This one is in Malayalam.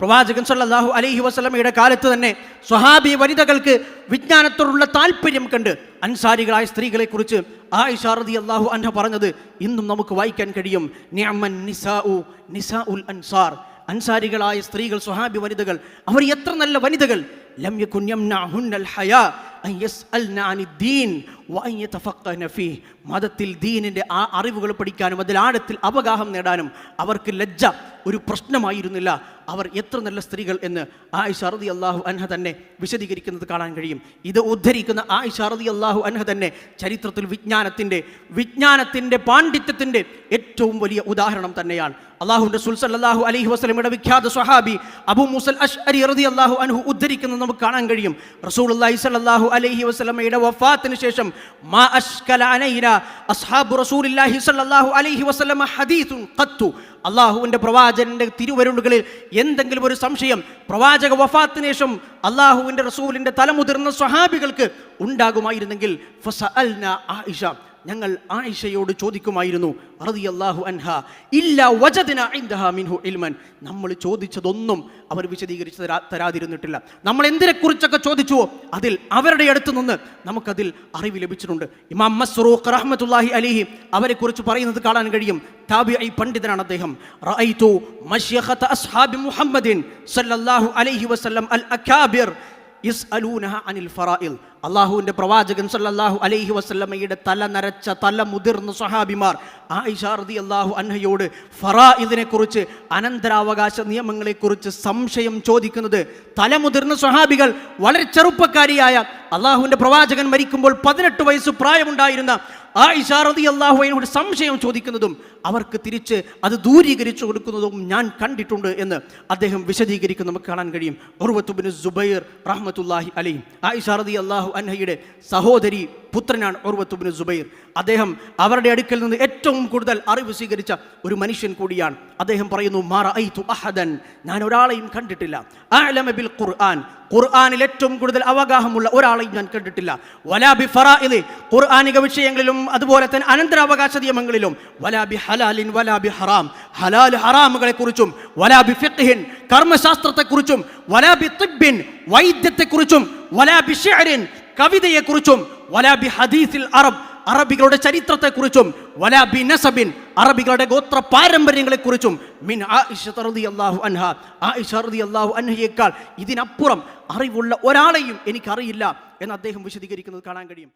പ്രവാചകൻ സല്ലാഹു അലൈഹി വസ്ലമയുടെ കാലത്ത് തന്നെ സ്വഹാബി വനിതകൾക്ക് വിജ്ഞാനത്തോടുള്ള താല്പര്യം കണ്ട് അൻസാരികളായ സ്ത്രീകളെ കുറിച്ച് ആയിഷ റളിയല്ലാഹു അൻഹ പറഞ്ഞത് ഇന്നും നമുക്ക് വായിക്കാൻ കഴിയും നിഅമൻ നിസാ നിസാഉൽ അൻസാർ. അൻസാരികളായ സ്ത്രീകൾ സ്വഹാബി വനിതകൾ അവർ എത്ര നല്ല വനിതകൾ? ലം യകുൻ യംനഅഹുന്നൽ ഹയാ അൻ അനിദ്ദീൻ. വഅൻ യതഫഖഹന ഫീഹ്. മതത്തിൽ ദീനിന്റെ ആ അറിവുകൾ പഠിക്കാനും അതിൽ ആഴത്തിൽ അവഗാഹം നേടാനും അവർക്ക് ലജ്ജ ഒരു പ്രശ്നമായിരുന്നില്ല. അവർ എത്ര നല്ല സ്ത്രീകൾ എന്ന് ആയിഷ റതി അള്ളാഹു അൻഹ തന്നെ വിശദീകരിക്കുന്നത് കാണാൻ കഴിയും. ഇത് ഉദ്ധരിക്കുന്ന ആയിഷ റതി അള്ളാഹു അൻഹ തന്നെ ചരിത്രത്തിൽ വിജ്ഞാനത്തിന്റെ വിജ്ഞാനത്തിന്റെ പാണ്ഡിത്യത്തിന്റെ ഏറ്റവും വലിയ ഉദാഹരണം തന്നെയാണ്. അള്ളാഹുവിന്റെ സുൽസല്ലാഹു അലഹി വസ്ലമിയുടെ വിഖ്യാത സ്വഹാബി അബു മുസൽ അഷ്അരി റതി അള്ളാഹു അൻഹു ഉദ്ധരിക്കുന്നത് നമുക്ക് കാണാൻ കഴിയും. റസൂൽ അള്ളാഹി സല്ലല്ലാഹു അലഹി വസ്ലമയുടെ വഫാത്തിന് ശേഷം മാ അഷ്കല അലൈന ഖത്തു. പ്രവാചകന്റെ തിരുവരുണുകളിൽ എന്തെങ്കിലും ഒരു സംശയം പ്രവാചക വഫാത്തിന് ശേഷം അള്ളാഹുവിന്റെ റസൂലിന്റെ തലമുതിർന്ന സ്വഹാബികൾക്ക് ഉണ്ടാകുമായിരുന്നെങ്കിൽ ആയിഷ. ഞങ്ങൾ ആയിഷയോട് ചോദിക്കുമായിരുന്നു റളിയല്ലാഹു അൻഹ ഇല്ല വജദ്ന മിൻഹു ഇൽമൻ. നമ്മൾ ചോദിച്ചതൊന്നും അവർ വിശദീകരിച്ച് തരാ തരാതിരുന്നിട്ടില്ല. നമ്മൾ എന്തിനെക്കുറിച്ചൊക്കെ ചോദിച്ചുവോ അതിൽ അവരുടെ അടുത്ത് നിന്ന് നമുക്കതിൽ അറിവ് ലഭിച്ചിട്ടുണ്ട്. ഇമാം മസ്റൂഖ് റഹ്മത്തുള്ളാഹി അലിഹി അവരെക്കുറിച്ച് പറയുന്നത് കാണാൻ കഴിയും. താബിഈ പണ്ഡിതനാണ് അദ്ദേഹം. റഅയ്തു മശ്യഖത അസ്ഹാബി മുഹമ്മദിൻ സല്ലല്ലാഹു അലൈഹി വസല്ലം അൽ അക്കാബിർ യസ്അലൂനഹ അനിൽ പ്രവാചകൻ സല്ലാഹു അലൈഹി വസ്ലമയുടെ തല നരച്ച തല മുതിർന്ന സഹാബിമാർ ആയിഷാർദി അള്ളാഹു അൻഹയോട് ഫറാഇദിനെ കുറിച്ച് അനന്തരാവകാശ നിയമങ്ങളെക്കുറിച്ച് സംശയം ചോദിക്കുന്നത് തല മുതിർന്ന സ്വഹാബികൾ വളരെ ചെറുപ്പക്കാരിയായ അള്ളാഹുവിന്റെ പ്രവാചകൻ മരിക്കുമ്പോൾ പതിനെട്ട് വയസ്സ് പ്രായമുണ്ടായിരുന്ന ആയിഷ ഇഷാറതി അള്ളാഹുവിനോട് സംശയം ചോദിക്കുന്നതും അവർക്ക് തിരിച്ച് അത് ദൂരീകരിച്ചു കൊടുക്കുന്നതും ഞാൻ കണ്ടിട്ടുണ്ട് എന്ന് അദ്ദേഹം വിശദീകരിക്കുന്ന നമുക്ക് കാണാൻ കഴിയും. ഉർവത്തുബിന് സുബൈർ റഹ്മത്തുല്ലാഹി അലി ആ ഇഷാറതി അള്ളാഹു അൻഹയുടെ സഹോദരി പുത്രനാണ് ഓർവത്തുബിന് സുബൈർ. അദ്ദേഹം അവരുടെ അടുക്കൽ നിന്ന് ഏറ്റവും കൂടുതൽ അറിവ് സ്വീകരിച്ച ഒരു മനുഷ്യൻ കൂടിയാണ്. അദ്ദേഹം പറയുന്നു അഹദൻ. ഞാൻ ഒരാളെയും കണ്ടിട്ടില്ല. ബിൽ ഖുർആൻ. ഖുർആാനിൽ ഏറ്റവും കൂടുതൽ അവഗാഹമുള്ള ഒരാളെയും ഞാൻ കണ്ടിട്ടില്ല. വലാബി ഫറാഇലി ഖുർആാനിക വിഷയങ്ങളിലും അതുപോലെ തന്നെ അനന്തരാവകാശ നിയമങ്ങളിലും വലാബി ഹലാലിൻ വലാബി ഹറാം. ഹലാൽ ഹറാമുകളെ കുറിച്ചും വലാബി ഫിഖ്ഹിൻ കർമ്മശാസ്ത്രത്തെക്കുറിച്ചും വലാബി തിബിൻ വൈദ്യത്തെക്കുറിച്ചും വലാബി ഷിഅറിൻ കവിതയെക്കുറിച്ചും വലാബി ഹദീസിൽ അറബ് അറബികളുടെ ചരിത്രത്തെക്കുറിച്ചും വലാബി നസബിൻ അറബികളുടെ ഗോത്ര പാരമ്പര്യങ്ങളെക്കുറിച്ചും മിൻ അള്ളാഹു അൻഹ ആയിഷ റളിയല്ലാഹു അൻഹയേക്കാൾ ഇതിനപ്പുറം അറിവുള്ള ഒരാളെയും എനിക്കറിയില്ല എന്ന് അദ്ദേഹം വിശദീകരിക്കുന്നത് കാണാൻ കഴിയും.